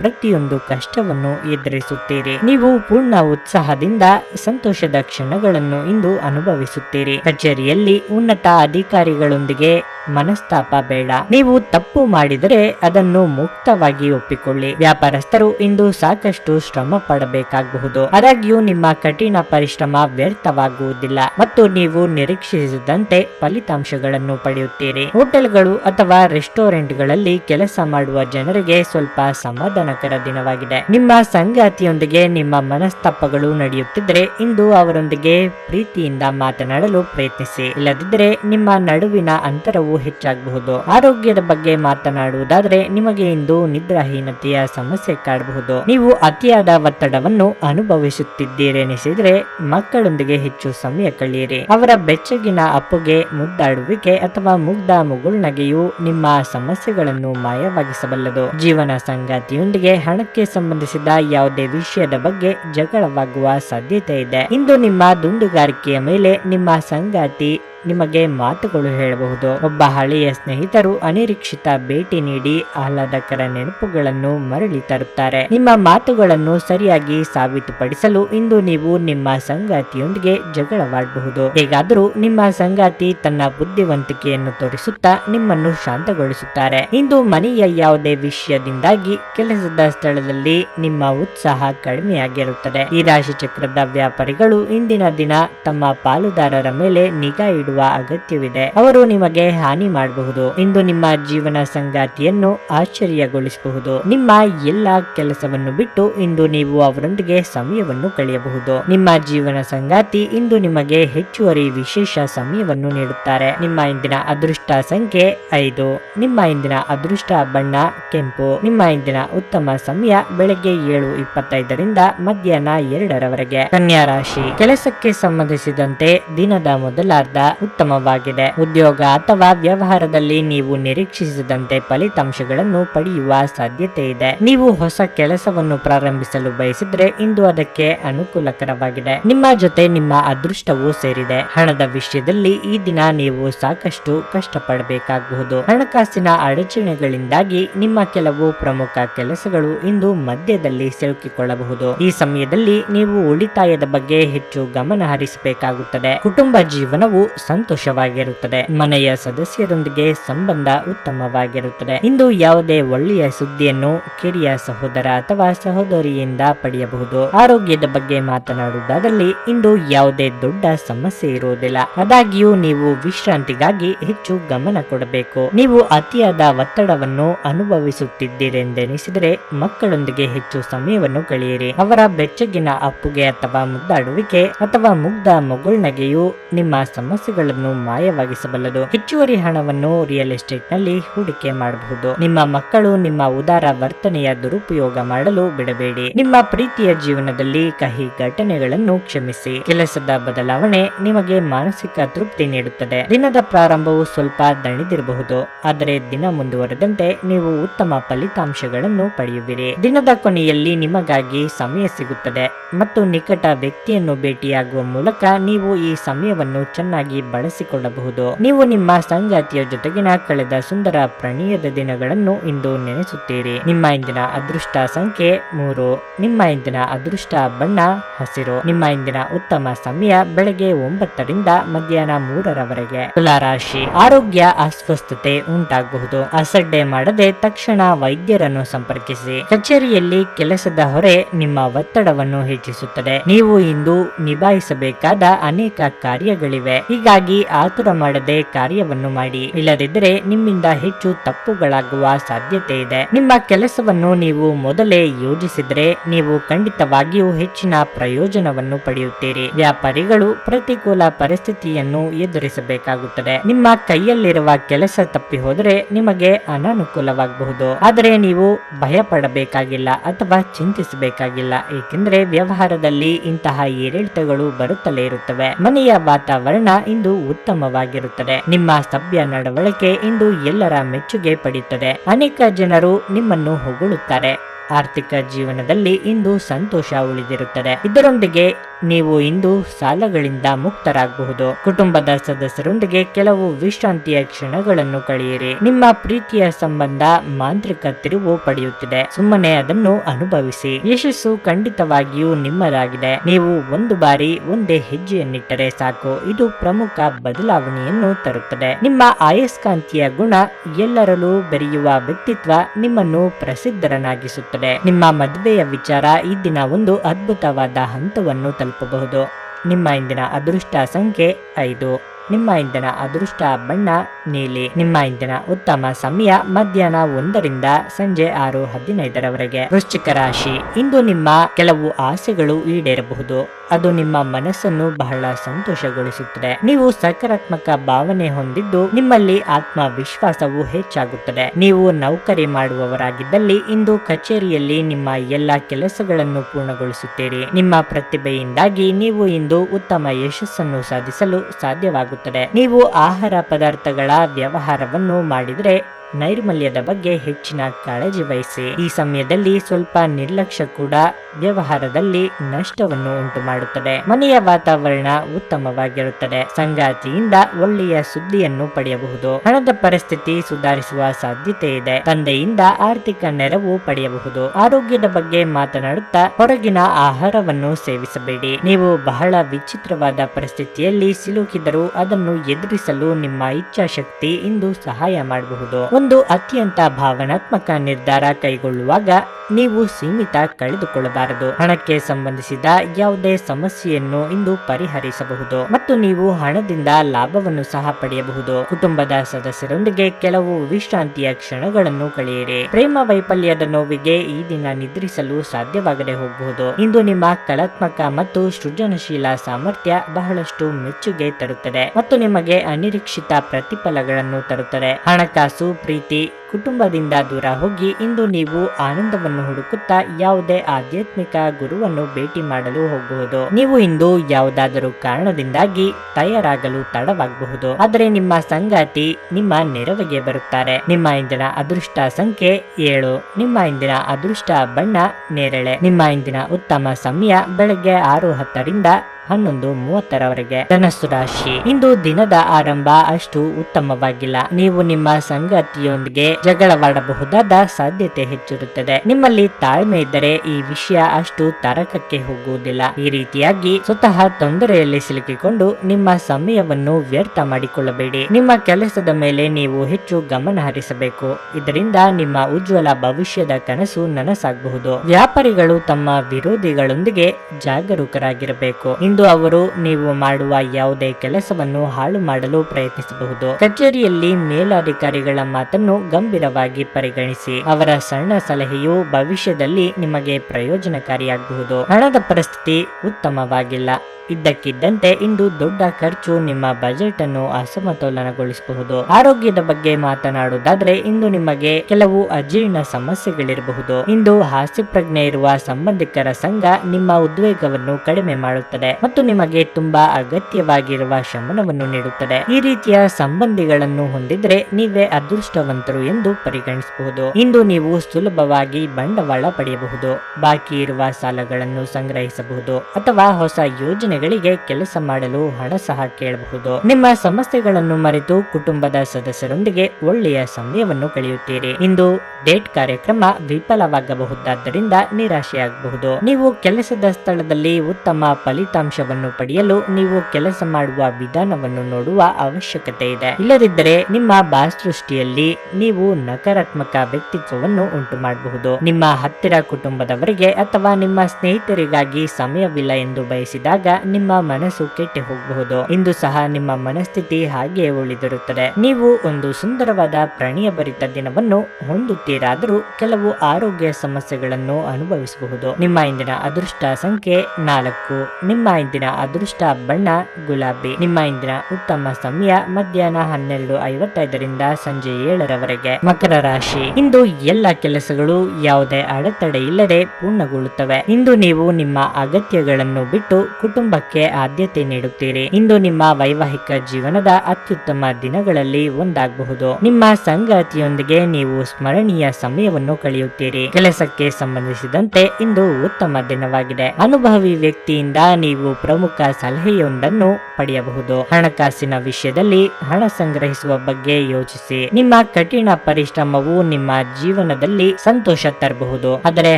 S1: ಪ್ರತಿಯೊಂದು ಕಷ್ಟವನ್ನು ಎದುರಿಸುತ್ತೀರಿ. ನೀವು ಪೂರ್ಣ ಉತ್ಸಾಹದಿಂದ ಸಂತೋಷದ ಕ್ಷಣಗಳನ್ನು ಇಂದು ಅನುಭವಿಸುತ್ತೀರಿ. ಕಚೇರಿಯಲ್ಲಿ ಉನ್ನತ ಅಧಿಕಾರಿಗಳೊಂದಿಗೆ ಮನಸ್ತಾಪ ಬೇಡ. ನೀವು ತಪ್ಪು ಮಾಡಿದರೆ ಅದನ್ನು ಮುಕ್ತವಾಗಿ ಒಪ್ಪಿಕೊಳ್ಳಿ. ವ್ಯಾಪಾರಸ್ಥರು ಇಂದು ಸಾಕಷ್ಟು ಶ್ರಮ ಪಡಬೇಕಾಗಬಹುದು ಆದಾಗ್ಯೂ ನಿಮ್ಮ ಕಠಿಣ ಪರಿಶ್ರಮ ವ್ಯರ್ಥವಾಗುವುದಿಲ್ಲ ಮತ್ತು ನೀವು ನಿರೀಕ್ಷಿಸಿದಂತೆ ಫಲಿತಾಂಶಗಳನ್ನು ಪಡೆಯುತ್ತೀರಿ. ಹೋಟೆಲ್ಗಳು ಅಥವಾ ರೆಸ್ಟೋರೆಂಟ್ಗಳಲ್ಲಿ ಕೆಲಸ ಮಾಡುವ ಜನರಿಗೆ ಸ್ವಲ್ಪ ಸಮಾಧಾನಕರ ದಿನವಾಗಿದೆ. ನಿಮ್ಮ ಸಂಗಾತಿಯೊಂದಿಗೆ ನಿಮ್ಮ ಮನಸ್ತಾಪಗಳು ನಡೆಯುತ್ತಿದ್ದರೆ ಇಂದು ಅವರೊಂದಿಗೆ ಪ್ರೀತಿಯಿಂದ ಮಾತನಾಡಲು ಪ್ರಯತ್ನಿಸಿ. ಇಲ್ಲದಿದ್ದರೆ ನಿಮ್ಮ ನಡುವಿನ ಅಂತರವು ಹೆಚ್ಚಾಗಬಹುದು. ಆರೋಗ್ಯದ ಬಗ್ಗೆ ಮಾತನಾಡುವುದಾದ್ರೆ ನಿಮಗೆ ಇಂದು ನಿದ್ರಾಹೀನತೆಯ ಸಮಸ್ಯೆ ಕಾಡಬಹುದು. ನೀವು ಅತಿಯಾದ ಒತ್ತಡವನ್ನು ಅನುಭವಿಸುತ್ತಿದ್ದೀರೆನಿಸಿದ್ರೆ ಮಕ್ಕಳೊಂದಿಗೆ ಹೆಚ್ಚು ಸಮಯ ಕಳೆಯಿರಿ. ಅವರ ಬೆಚ್ಚಗಿನ ಅಪ್ಪುಗೆ ಮುದ್ದಾಡುವಿಕೆ ಅಥವಾ ಮುಗ್ಧ ಮುಗುಳ್ನಗೆಯು ನಿಮ್ಮ ಸಮಸ್ಯೆಗಳನ್ನು ಮಾಯವಾಗಿಸಬಲ್ಲದು. ಜೀವನ ಸಂಗಾತಿಯೊಂದಿಗೆ ಹಣಕ್ಕೆ ಸಂಬಂಧಿಸಿದ ಯಾವುದೇ ವಿಷಯದ ಬಗ್ಗೆ ಜಗಳವಾಗುವ ಸಾಧ್ಯತೆ ಇದೆ. ಇಂದು ನಿಮ್ಮ ದುಂದುಗಾರಿಕೆಯ ಮೇಲೆ ನಿಮ್ಮ ಸಂಗಾತಿ ನಿಮಗೆ ಮಾತುಗಳು ಹೇಳಬಹುದು. ಒಬ್ಬ ಹಳೆಯ ಸ್ನೇಹಿತರು ಅನಿರೀಕ್ಷಿತ ಭೇಟಿ ನೀಡಿ ಆಹ್ಲಾದಕರ ನೆನಪುಗಳನ್ನು ಮರಳಿ ತರುತ್ತಾರೆ. ನಿಮ್ಮ ಮಾತುಗಳನ್ನು ಸರಿಯಾಗಿ ಸಾಬೀತುಪಡಿಸಲು ಇಂದು ನೀವು ನಿಮ್ಮ ಸಂಗಾತಿಯೊಂದಿಗೆ ಜಗಳವಾಡಬಹುದು. ಹೇಗಾದರೂ ನಿಮ್ಮ ಸಂಗಾತಿ ತನ್ನ ಬುದ್ಧಿವಂತಿಕೆಯನ್ನು ತೋರಿಸುತ್ತಾ ನಿಮ್ಮನ್ನು ಶಾಂತಗೊಳಿಸುತ್ತಾರೆ. ಇಂದು ಮನೆಯ ಯಾವುದೇ ವಿಷಯದಿಂದಾಗಿ ಕೆಲಸದ ಸ್ಥಳದಲ್ಲಿ ನಿಮ್ಮ ಉತ್ಸಾಹ ಕಡಿಮೆಯಾಗಿರುತ್ತದೆ. ಈ ರಾಶಿ ಚಕ್ರದ ವ್ಯಾಪಾರಿಗಳು ಇಂದಿನ ದಿನ ತಮ್ಮ ಪಾಲುದಾರರ ಮೇಲೆ ನಿಗಾ ಇಡುವ ಅಗತ್ಯವಿದೆ. ಅವರು ನಿಮಗೆ ಮಾಡಬಹುದು. ಇಂದು ನಿಮ್ಮ ಜೀವನ ಸಂಗಾತಿಯನ್ನು ಆಶ್ಚರ್ಯಗೊಳಿಸಬಹುದು. ನಿಮ್ಮ ಎಲ್ಲಾ ಕೆಲಸವನ್ನು ಬಿಟ್ಟು ಇಂದು ನೀವು ಅವರೊಂದಿಗೆ ಸಮಯವನ್ನು ಕಳೆಯಬಹುದು. ನಿಮ್ಮ ಜೀವನ ಸಂಗಾತಿ ಇಂದು ನಿಮಗೆ ಹೆಚ್ಚುವರಿ ವಿಶೇಷ ಸಮಯವನ್ನು ನೀಡುತ್ತಾರೆ. ನಿಮ್ಮ ಇಂದಿನ ಅದೃಷ್ಟ ಸಂಖ್ಯೆ ಐದು. ನಿಮ್ಮ ಇಂದಿನ ಅದೃಷ್ಟ ಬಣ್ಣ ಕೆಂಪು. ನಿಮ್ಮ ಇಂದಿನ ಉತ್ತಮ ಸಮಯ ಬೆಳಗ್ಗೆ ಏಳು ಇಪ್ಪತ್ತೈದರಿಂದ ಮಧ್ಯಾಹ್ನ ಎರಡರವರೆಗೆ. ಕನ್ಯಾ ರಾಶಿ. ಕೆಲಸಕ್ಕೆ ಸಂಬಂಧಿಸಿದಂತೆ ದಿನದ ಮೊದಲಾರ್ಧ ಉತ್ತಮವಾಗಿದೆ. ಉದ್ಯೋಗ ಅಥವಾ ವ್ಯವಹಾರದಲ್ಲಿ ನೀವು ನಿರೀಕ್ಷಿಸಿದಂತೆ ಫಲಿತಾಂಶಗಳನ್ನು ಪಡೆಯುವ ಸಾಧ್ಯತೆ ಇದೆ ನೀವು ಹೊಸ ಕೆಲಸವನ್ನು ಪ್ರಾರಂಭಿಸಲು ಬಯಸಿದ್ರೆ ಇಂದು ಅದಕ್ಕೆ ಅನುಕೂಲಕರವಾಗಿದೆ. ನಿಮ್ಮ ಜೊತೆ ನಿಮ್ಮ ಅದೃಷ್ಟವೂ ಸೇರಿದೆ. ಹಣದ ವಿಷಯದಲ್ಲಿ ಈ ದಿನ ನೀವು ಸಾಕಷ್ಟು ಕಷ್ಟಪಡಬೇಕಾಗಬಹುದು. ಹಣಕಾಸಿನ ಅಡಚಣೆಗಳಿಂದಾಗಿ ನಿಮ್ಮ ಕೆಲವು ಪ್ರಮುಖ ಕೆಲಸಗಳು ಇಂದು ಮಧ್ಯದಲ್ಲಿ ಸಿಲುಕಿಕೊಳ್ಳಬಹುದು. ಈ ಸಮಯದಲ್ಲಿ ನೀವು ಉಳಿತಾಯದ ಬಗ್ಗೆ ಹೆಚ್ಚು ಗಮನ ಹರಿಸಬೇಕಾಗುತ್ತದೆ ಕುಟುಂಬ ಜೀವನವು ಸಂತೋಷವಾಗಿರುತ್ತದೆ. ಮನೆಯ ಸದಸ್ಯರೊಂದಿಗೆ ಸಂಬಂಧ ಉತ್ತಮವಾಗಿರುತ್ತದೆ. ಇಂದು ಯಾವುದೇ ಒಳ್ಳೆಯ ಸುದ್ದಿಯನ್ನು ಕಿರಿಯ ಸಹೋದರ ಅಥವಾ ಸಹೋದರಿಯಿಂದ ಪಡೆಯಬಹುದು. ಆರೋಗ್ಯದ ಬಗ್ಗೆ ಮಾತನಾಡುವುದಾದಲ್ಲಿ ಇಂದು ಯಾವುದೇ ದೊಡ್ಡ ಸಮಸ್ಯೆ ಇರುವುದಿಲ್ಲ. ಆದಾಗ್ಯೂ ನೀವು ವಿಶ್ರಾಂತಿಗಾಗಿ ಹೆಚ್ಚು ಗಮನ ಕೊಡಬೇಕು. ನೀವು ಅತಿಯಾದ ಒತ್ತಡವನ್ನು ಅನುಭವಿಸುತ್ತಿದ್ದೀರೆಂದೆನಿಸಿದರೆ ಮಕ್ಕಳೊಂದಿಗೆ ಹೆಚ್ಚು ಸಮಯವನ್ನು ಕಳೆಯಿರಿ. ಅವರ ಬೆಚ್ಚಗಿನ ಅಪ್ಪುಗೆ ಅಥವಾ ಮುದ್ದಾಡುವಿಕೆ ಅಥವಾ ಮುಗ್ಧ ಮಗುಳ್ನಗೆಯು ನಿಮ್ಮ ಸಮಸ್ಯೆಗಳನ್ನು ಮಾಯವಾಗಿಸಬಲ್ಲದು. ಹೆಚ್ಚುವರಿ ಹಣವನ್ನು ರಿಯಲ್ ಎಸ್ಟೇಟ್ನಲ್ಲಿ ಹೂಡಿಕೆ ಮಾಡಬಹುದು. ನಿಮ್ಮ ಮಕ್ಕಳು ನಿಮ್ಮ ಉದಾರ ವರ್ತನೆಯ ದುರುಪಯೋಗ ಮಾಡಲು ಬಿಡಬೇಡಿ. ನಿಮ್ಮ ಪ್ರೀತಿಯ ಜೀವನದಲ್ಲಿ ಕಹಿ ಘಟನೆಗಳನ್ನು ಕ್ಷಮಿಸಿ. ಕೆಲಸದ ಬದಲಾವಣೆ ನಿಮಗೆ ಮಾನಸಿಕ ತೃಪ್ತಿ ನೀಡುತ್ತದೆ. ದಿನದ ಪ್ರಾರಂಭವು ಸ್ವಲ್ಪ ದಣಿದಿರಬಹುದು. ಆದರೆ ದಿನ ಮುಂದುವರೆದಂತೆ ನೀವು ಉತ್ತಮ ಫಲಿತಾಂಶಗಳನ್ನು ಪಡೆಯುವಿರಿ. ದಿನದ ಕೊನೆಯಲ್ಲಿ ನಿಮಗಾಗಿ ಸಮಯ ಸಿಗುತ್ತದೆ. ಮತ್ತು ನಿಕಟ ವ್ಯಕ್ತಿಯನ್ನು ಭೇಟಿಯಾಗುವ ಮೂಲಕ ನೀವು ಈ ಸಮಯವನ್ನು ಚೆನ್ನಾಗಿ ಬಳಸಿಕೊಳ್ಳಬಹುದು. ನೀವು ನಿಮ್ಮ ಸಂಗಾತಿಯ ಜೊತೆಗಿನ ಕಳೆದ ಸುಂದರ ಪ್ರಣೀಯದ ದಿನಗಳನ್ನು ಇಂದು ನೆನೆಸುತ್ತೀರಿ. ನಿಮ್ಮ ಇಂದಿನ ಅದೃಷ್ಟ ಸಂಖ್ಯೆ ಮೂರು. ನಿಮ್ಮ ಇಂದಿನ ಅದೃಷ್ಟ ಬಣ್ಣ ಹಸಿರು. ನಿಮ್ಮ ಇಂದಿನ ಉತ್ತಮ ಸಮಯ ಬೆಳಗ್ಗೆ ಒಂಬತ್ತರಿಂದ ಮಧ್ಯಾಹ್ನ ಮೂರರವರೆಗೆ. ತುಲಾರಾಶಿ, ಆರೋಗ್ಯ ಅಸ್ವಸ್ಥತೆ ಉಂಟಾಗಬಹುದು ಅಸಡ್ಡೆ ಮಾಡದೆ ತಕ್ಷಣ ವೈದ್ಯರನ್ನು ಸಂಪರ್ಕಿಸಿ. ಕಚೇರಿಯಲ್ಲಿ ಕೆಲಸದ ಹೊರೆ ನಿಮ್ಮ ಒತ್ತಡವನ್ನು ಹೆಚ್ಚಿಸುತ್ತದೆ. ನೀವು ಇಂದು ನಿಭಾಯಿಸಬೇಕಾದ ಅನೇಕ ಕಾರ್ಯಗಳಿವೆ. ಹೀಗಾಗಿ ಆತುರ ಮಾಡದೆ ಕಾರ್ಯವನ್ನು ಮಾಡಿ. ಇಲ್ಲದಿದ್ದರೆ ನಿಮ್ಮಿಂದ ಹೆಚ್ಚು ತಪ್ಪುಗಳಾಗುವ ಸಾಧ್ಯತೆ ಇದೆ. ನಿಮ್ಮ ಕೆಲಸವನ್ನು ನೀವು ಮೊದಲೇ ಯೋಜಿಸಿದ್ರೆ ನೀವು ಖಂಡಿತವಾಗಿಯೂ ಹೆಚ್ಚಿನ ಪ್ರಯೋಜನವನ್ನು ಪಡೆಯುತ್ತೀರಿ. ವ್ಯಾಪಾರಿಗಳು ಪ್ರತಿಕೂಲ ಪರಿಸ್ಥಿತಿಯನ್ನು ಎದುರಿಸಬೇಕಾಗುತ್ತದೆ. ನಿಮ್ಮ ಕೈಯಲ್ಲಿರುವ ಕೆಲಸ ತಪ್ಪಿ ಹೋದರೆ ನಿಮಗೆ ಅನಾನುಕೂಲವಾಗಬಹುದು. ಆದರೆ ನೀವು ಭಯಪಡಬೇಕಾಗಿಲ್ಲ ಅಥವಾ ಚಿಂತಿಸಬೇಕಾಗಿಲ್ಲ. ಏಕೆಂದರೆ ವ್ಯವಹಾರದಲ್ಲಿ ಇಂತಹ ಏರಿಳಿತಗಳು ಬರುತ್ತಲೇ ಇರುತ್ತವೆ. ಮನೆಯ ವಾತಾವರಣ ಇಂದು ಉತ್ತಮವಾಗಿರುತ್ತದೆ. ನಿಮ್ಮ ಸಭ್ಯ ನಡವಳಿಕೆ ಇಂದು ಎಲ್ಲರ ಮೆಚ್ಚುಗೆ ಪಡೆಯುತ್ತದೆ ಅನೇಕ ಜನರು ನಿಮ್ಮನ್ನು ಹೊಗಳುತ್ತಾರೆ. ಆರ್ಥಿಕ ಜೀವನದಲ್ಲಿ ಇಂದು ಸಂತೋಷ ಉಳಿದಿರುತ್ತದೆ. ಇದರೊಂದಿಗೆ ನೀವು ಇಂದು ಸಾಲಗಳಿಂದ ಮುಕ್ತರಾಗಬಹುದು. ಕುಟುಂಬದ ಸದಸ್ಯರೊಂದಿಗೆ ಕೆಲವು ವಿಶ್ರಾಂತಿಯ ಕ್ಷಣಗಳನ್ನು ಕಳೆಯಿರಿ. ನಿಮ್ಮ ಪ್ರೀತಿಯ ಸಂಬಂಧ ಮಾಂತ್ರಿಕ ತಿರುವು ಪಡೆಯುತ್ತಿದೆ. ಸುಮ್ಮನೆ ಅದನ್ನು ಅನುಭವಿಸಿ. ಯಶಸ್ಸು ಖಂಡಿತವಾಗಿಯೂ ನಿಮ್ಮದಾಗಿದೆ. ನೀವು ಒಂದು ಬಾರಿ ಒಂದೇ ಹೆಜ್ಜೆಯನ್ನಿಟ್ಟರೆ ಸಾಕು. ಇದು ಪ್ರಮುಖ ಬದಲಾವಣೆಯನ್ನು ತರುತ್ತದೆ. ನಿಮ್ಮ ಆಯಸ್ಕಾಂತೀಯ ಗುಣ ಎಲ್ಲರಲ್ಲೂ ಬೆರೆಯುವ ವ್ಯಕ್ತಿತ್ವ ನಿಮ್ಮನ್ನು ಪ್ರಸಿದ್ಧರನ್ನಾಗಿಸುತ್ತದೆ. ನಿಮ್ಮ ಮದುವೆಯ ವಿಚಾರ ಈ ದಿನ ಒಂದು ಅದ್ಭುತವಾದ ಹಂತವನ್ನು ತಲುಪಬಹುದು. ನಿಮ್ಮ ಇಂದಿನ ಅದೃಷ್ಟ ಸಂಖ್ಯೆ ಐದು. ನಿಮ್ಮ ಇಂಧನ ಅದೃಷ್ಟ ಬಣ್ಣ ನೀಲಿ. ನಿಮ್ಮ ಇಂಧನ ಉತ್ತಮ ಸಮಯ ಮಧ್ಯಾಹ್ನ ಒಂದರಿಂದ ಸಂಜೆ ಆರು ಹದಿನೈದರವರೆಗೆ. ವೃಶ್ಚಿಕ ರಾಶಿ. ಇಂದು ನಿಮ್ಮ ಕೆಲವು ಆಸೆಗಳು ಈಡೇರಬಹುದು. ಅದು ನಿಮ್ಮ ಮನಸ್ಸನ್ನು ಬಹಳ ಸಂತೋಷಗೊಳಿಸುತ್ತದೆ. ನೀವು ಸಕಾರಾತ್ಮಕ ಭಾವನೆ ಹೊಂದಿದ್ದು ನಿಮ್ಮಲ್ಲಿ ಆತ್ಮವಿಶ್ವಾಸವು ಹೆಚ್ಚಾಗುತ್ತದೆ. ನೀವು ನೌಕರಿ ಮಾಡುವವರಾಗಿದ್ದಲ್ಲಿ ಇಂದು ಕಚೇರಿಯಲ್ಲಿ ನಿಮ್ಮ ಎಲ್ಲ ಕೆಲಸಗಳನ್ನು ಪೂರ್ಣಗೊಳಿಸುತ್ತೀರಿ. ನಿಮ್ಮ ಪ್ರತಿಭೆಯಿಂದಾಗಿ ನೀವು ಇಂದು ಉತ್ತಮ ಯಶಸ್ಸನ್ನು ಸಾಧಿಸಲು ಸಾಧ್ಯವಾಗುತ್ತದೆ. ನೀವು ಆಹಾರ ಪದಾರ್ಥಗಳ ವ್ಯವಹಾರವನ್ನು ಮಾಡಿದರೆ ನೈರ್ಮಲ್ಯದ ಬಗ್ಗೆ ಹೆಚ್ಚಿನ ಕಾಳಜಿ ವಹಿಸಿ. ಈ ಸಮಯದಲ್ಲಿ ಸ್ವಲ್ಪ ನಿರ್ಲಕ್ಷ್ಯ ಕೂಡ ವ್ಯವಹಾರದಲ್ಲಿ ನಷ್ಟವನ್ನು ಉಂಟು ಮಾಡುತ್ತದೆ ಮನೆಯ ವಾತಾವರಣ ಉತ್ತಮವಾಗಿರುತ್ತದೆ. ಸಂಗಾತಿಯಿಂದ ಒಳ್ಳೆಯ ಸುದ್ದಿಯನ್ನು ಪಡೆಯಬಹುದು. ಹಣದ ಪರಿಸ್ಥಿತಿ ಸುಧಾರಿಸುವ ಸಾಧ್ಯತೆ ಇದೆ. ತಂದೆಯಿಂದ ಆರ್ಥಿಕ ನೆರವು ಪಡೆಯಬಹುದು. ಆರೋಗ್ಯದ ಬಗ್ಗೆ ಮಾತನಾಡುತ್ತಾ ಹೊರಗಿನ ಆಹಾರವನ್ನು ಸೇವಿಸಬೇಡಿ. ನೀವು ಬಹಳ ವಿಚಿತ್ರವಾದ ಪರಿಸ್ಥಿತಿಯಲ್ಲಿ ಸಿಲುಕಿದರೂ ಅದನ್ನು ಎದುರಿಸಲು ನಿಮ್ಮ ಇಚ್ಛಾಶಕ್ತಿ ಇಂದು ಸಹಾಯ ಮಾಡಬಹುದು. ಒಂದು ಅತ್ಯಂತ ಭಾವನಾತ್ಮಕ ನಿರ್ಧಾರ ಕೈಗೊಳ್ಳುವಾಗ ನೀವು ಸೀಮಿತ ಕಳೆದುಕೊಳ್ಳಬಾರದು. ಹಣಕ್ಕೆ ಸಂಬಂಧಿಸಿದ ಯಾವುದೇ ಸಮಸ್ಯೆಯನ್ನು ಇಂದು ಪರಿಹರಿಸಬಹುದು ಮತ್ತು ನೀವು ಹಣದಿಂದ ಲಾಭವನ್ನು ಸಹ ಪಡೆಯಬಹುದು. ಕುಟುಂಬದ ಸದಸ್ಯರೊಂದಿಗೆ ಕೆಲವು ವಿಶ್ರಾಂತಿಯ ಕ್ಷಣಗಳನ್ನು ಕಳೆಯಿರಿ. ಪ್ರೇಮ ವೈಫಲ್ಯದ ನೋವಿಗೆ ಈ ದಿನ ನಿದ್ರಿಸಲು ಸಾಧ್ಯವಾಗದೆ ಹೋಗಬಹುದು. ಇಂದು ನಿಮ್ಮ ಕಲಾತ್ಮಕ ಮತ್ತು ಸೃಜನಶೀಲ ಸಾಮರ್ಥ್ಯ ಬಹಳಷ್ಟು ಮೆಚ್ಚುಗೆ ತರುತ್ತದೆ ಮತ್ತು ನಿಮಗೆ ಅನಿರೀಕ್ಷಿತ ಪ್ರತಿಫಲಗಳನ್ನು ತರುತ್ತದೆ. ಹಣಕಾಸು ಪ್ರೀತಿ. ಕುಟುಂಬದಿಂದ ದೂರ ಹೋಗಿ ಇಂದು ನೀವು ಆನಂದವನ್ನು ಹುಡುಕುತ್ತಾ ಯಾವುದೇ ಆಧ್ಯಾತ್ಮಿಕ ಗುರುವನ್ನು ಭೇಟಿ ಮಾಡಲು ಹೋಗಬಹುದು. ನೀವು ಇಂದು ಯಾವುದಾದರೂ ಕಾರಣದಿಂದಾಗಿ ತಯಾರಾಗಲು ತಡವಾಗಬಹುದು. ಆದರೆ ನಿಮ್ಮ ಸಂಗಾತಿ ನಿಮ್ಮ ನೆರವಿಗೆ ಬರುತ್ತಾರೆ. ನಿಮ್ಮ ಇಂದಿನ ಅದೃಷ್ಟ ಸಂಖ್ಯೆ ಏಳು. ನಿಮ್ಮ ಇಂದಿನ ಅದೃಷ್ಟ ಬಣ್ಣ ನೇರಳೆ. ನಿಮ್ಮ ಇಂದಿನ ಉತ್ತಮ ಸಮಯ ಬೆಳಗ್ಗೆ ಆರು ಹತ್ತರಿಂದ ಹನ್ನೊಂದು ಮೂವತ್ತರವರೆಗೆ. ಧನಸ್ಸು ರಾಶಿ. ಇಂದು ದಿನದ ಆರಂಭ ಅಷ್ಟು ಉತ್ತಮವಾಗಿಲ್ಲ. ನೀವು ನಿಮ್ಮ ಸಂಗಾತಿಯೊಂದಿಗೆ ಜಗಳವಾಡಬಹುದಾದ ಸಾಧ್ಯತೆ ಹೆಚ್ಚಿರುತ್ತದೆ. ನಿಮ್ಮಲ್ಲಿ ತಾಳ್ಮೆ ಇದ್ದರೆ ಈ ವಿಷಯ ಅಷ್ಟು ತರಕಕ್ಕೆ ಹೋಗುವುದಿಲ್ಲ. ಈ ರೀತಿಯಾಗಿ ಸ್ವತಃ ತೊಂದರೆಯಲ್ಲಿ ಸಿಲುಕಿಕೊಂಡು ನಿಮ್ಮ ಸಮಯವನ್ನು ವ್ಯರ್ಥ ಮಾಡಿಕೊಳ್ಳಬೇಡಿ. ನಿಮ್ಮ ಕೆಲಸದ ಮೇಲೆ ನೀವು ಹೆಚ್ಚು ಗಮನ ಹರಿಸಬೇಕು. ಇದರಿಂದ ನಿಮ್ಮ ಉಜ್ವಲ ಭವಿಷ್ಯದ ಕನಸು ನನಸಾಗಬಹುದು. ವ್ಯಾಪಾರಿಗಳು ತಮ್ಮ ವಿರೋಧಿಗಳೊಂದಿಗೆ ಜಾಗರೂಕರಾಗಿರಬೇಕು. ಇಂದು ಅವರು ನೀವು ಮಾಡುವ ಯಾವುದೇ ಕೆಲಸವನ್ನು ಹಾಳು ಮಾಡಲು ಪ್ರಯತ್ನಿಸಬಹುದು. ಕಚೇರಿಯಲ್ಲಿ ಮೇಲಾಧಿಕಾರಿಗಳ ಮಾತನ್ನು ಗಂಭೀರವಾಗಿ ಪರಿಗಣಿಸಿ, ಅವರ ಸಣ್ಣ ಸಲಹೆಯು ಭವಿಷ್ಯದಲ್ಲಿ ನಿಮಗೆ ಪ್ರಯೋಜನಕಾರಿಯಾಗಬಹುದು. ಹಣದ ಪರಿಸ್ಥಿತಿ ಉತ್ತಮವಾಗಿಲ್ಲ. ಇದ್ದಕ್ಕಿದ್ದಂತೆ ಇಂದು ದೊಡ್ಡ ಖರ್ಚು ನಿಮ್ಮ ಬಜೆಟ್ ಅನ್ನು ಅಸಮತೋಲನಗೊಳಿಸಬಹುದು. ಆರೋಗ್ಯದ ಬಗ್ಗೆ ಮಾತನಾಡುವುದಾದ್ರೆ, ಇಂದು ನಿಮಗೆ ಕೆಲವು ಅಜೀರ್ಣ ಸಮಸ್ಯೆಗಳಿರಬಹುದು. ಇಂದು ಹಾಸ್ಯಪ್ರಜ್ಞೆ ಇರುವ ಸಂಬಂಧಿಕರ ಸಂಘ ನಿಮ್ಮ ಉದ್ವೇಗವನ್ನು ಕಡಿಮೆ ಮಾಡುತ್ತದೆ ಮತ್ತು ನಿಮಗೆ ತುಂಬಾ ಅಗತ್ಯವಾಗಿರುವ ಶಮನವನ್ನು ನೀಡುತ್ತದೆ. ಈ ರೀತಿಯ ಸಂಬಂಧಿಗಳನ್ನು ಹೊಂದಿದ್ರೆ ನೀವೇ ಅದೃಷ್ಟವಂತರು ಪರಿಗಣಿಸಬಹುದು. ಇಂದು ನೀವು ಸುಲಭವಾಗಿ ಬಂಡವಾಳ ಪಡೆಯಬಹುದು. ಬಾಕಿ ಇರುವ ಸಾಲಗಳನ್ನು ಸಂಗ್ರಹಿಸಬಹುದು. ಅಥವಾ ಹೊಸ ಯೋಜನೆಗಳಿಗೆ ಕೆಲಸ ಮಾಡಲು ಹಣ ಸಹ ಕೇಳಬಹುದು. ನಿಮ್ಮ ಸಮಸ್ಯೆಗಳನ್ನು ಮರೆತು ಕುಟುಂಬದ ಸದಸ್ಯರೊಂದಿಗೆ ಒಳ್ಳೆಯ ಸಮಯವನ್ನು ಕಳೆಯುತ್ತೀರಿ. ಇಂದು ಡೇಟ್ ಕಾರ್ಯಕ್ರಮ ವಿಫಲವಾಗಬಹುದಾದ್ದರಿಂದ ನಿರಾಶೆಯಾಗಬಹುದು. ನೀವು ಕೆಲಸದ ಸ್ಥಳದಲ್ಲಿ ಉತ್ತಮ ಫಲಿತಾಂಶವನ್ನು ಪಡೆಯಲು ನೀವು ಕೆಲಸ ಮಾಡುವ ವಿಧಾನವನ್ನು ನೋಡುವ ಅವಶ್ಯಕತೆ ಇದೆ. ಇಲ್ಲದಿದ್ದರೆ ನಿಮ್ಮ ಬಾಸ್ ದೃಷ್ಟಿಯಲ್ಲಿ ನೀವು ನಕಾರಾತ್ಮಕ ವ್ಯಕ್ತಿತ್ವವನ್ನು ಉಂಟು ಮಾಡಬಹುದು ನಿಮ್ಮ ಹತ್ತಿರ ಕುಟುಂಬದವರಿಗೆ ಅಥವಾ ನಿಮ್ಮ ಸ್ನೇಹಿತರಿಗಾಗಿ ಸಮಯವಿಲ್ಲ ಎಂದು ಬಯಸಿದಾಗ ನಿಮ್ಮ ಮನಸ್ಸು ಕೆಟ್ಟಿ ಹೋಗಬಹುದು ಇಂದು ಸಹ ನಿಮ್ಮ ಮನಸ್ಥಿತಿ ಹಾಗೆಯೇ ಉಳಿದಿರುತ್ತದೆ. ನೀವು ಒಂದು ಸುಂದರವಾದ ಪ್ರಣಯಭರಿತ ದಿನವನ್ನು ಹೊಂದುತ್ತೀರಾದರೂ ಕೆಲವು ಆರೋಗ್ಯ ಸಮಸ್ಯೆಗಳನ್ನು ಅನುಭವಿಸಬಹುದು. ನಿಮ್ಮ ಇಂದಿನ ಅದೃಷ್ಟ ಸಂಖ್ಯೆ ನಾಲ್ಕು. ನಿಮ್ಮ ಇಂದಿನ ಅದೃಷ್ಟ ಬಣ್ಣ ಗುಲಾಬಿ. ನಿಮ್ಮ ಇಂದಿನ ಉತ್ತಮ ಸಮಯ ಮಧ್ಯಾಹ್ನ ಹನ್ನೆರಡು ಐವತ್ತೈದರಿಂದ ಸಂಜೆ ಏಳರವರೆಗೆ. ಮಕರ ರಾಶಿ. ಇಂದು ಎಲ್ಲ ಕೆಲಸಗಳು ಯಾವುದೇ ಅಡೆತಡೆ ಇಲ್ಲದೆ ಪೂರ್ಣಗೊಳ್ಳುತ್ತವೆ. ಇಂದು ನೀವು ನಿಮ್ಮ ಅಗತ್ಯಗಳನ್ನು ಬಿಟ್ಟು ಕುಟುಂಬಕ್ಕೆ ಆದ್ಯತೆ ನೀಡುತ್ತೀರಿ. ಇಂದು ನಿಮ್ಮ ವೈವಾಹಿಕ ಜೀವನದ ಅತ್ಯುತ್ತಮ ದಿನಗಳಲ್ಲಿ ಒಂದಾಗಬಹುದು. ನಿಮ್ಮ ಸಂಗಾತಿಯೊಂದಿಗೆ ನೀವು ಸ್ಮರಣೀಯ ಸಮಯವನ್ನು ಕಳೆಯುತ್ತೀರಿ. ಕೆಲಸಕ್ಕೆ ಸಂಬಂಧಿಸಿದಂತೆ ಇಂದು ಉತ್ತಮ ದಿನವಾಗಿದೆ. ಅನುಭವಿ ವ್ಯಕ್ತಿಯಿಂದ ನೀವು ಪ್ರಮುಖ ಸಲಹೆಯೊಂದನ್ನು ಪಡೆಯಬಹುದು. ಹಣಕಾಸಿನ ವಿಷಯದಲ್ಲಿ ಹಣ ಸಂಗ್ರಹಿಸುವ ಬಗ್ಗೆ ಯೋಚಿಸಿ. ನಿಮ್ಮ ಕಠಿಣ ಪರಿಶ್ರಮವು ನಿಮ್ಮ ಜೀವನದಲ್ಲಿ ಸಂತೋಷ ತರಬಹುದು. ಆದರೆ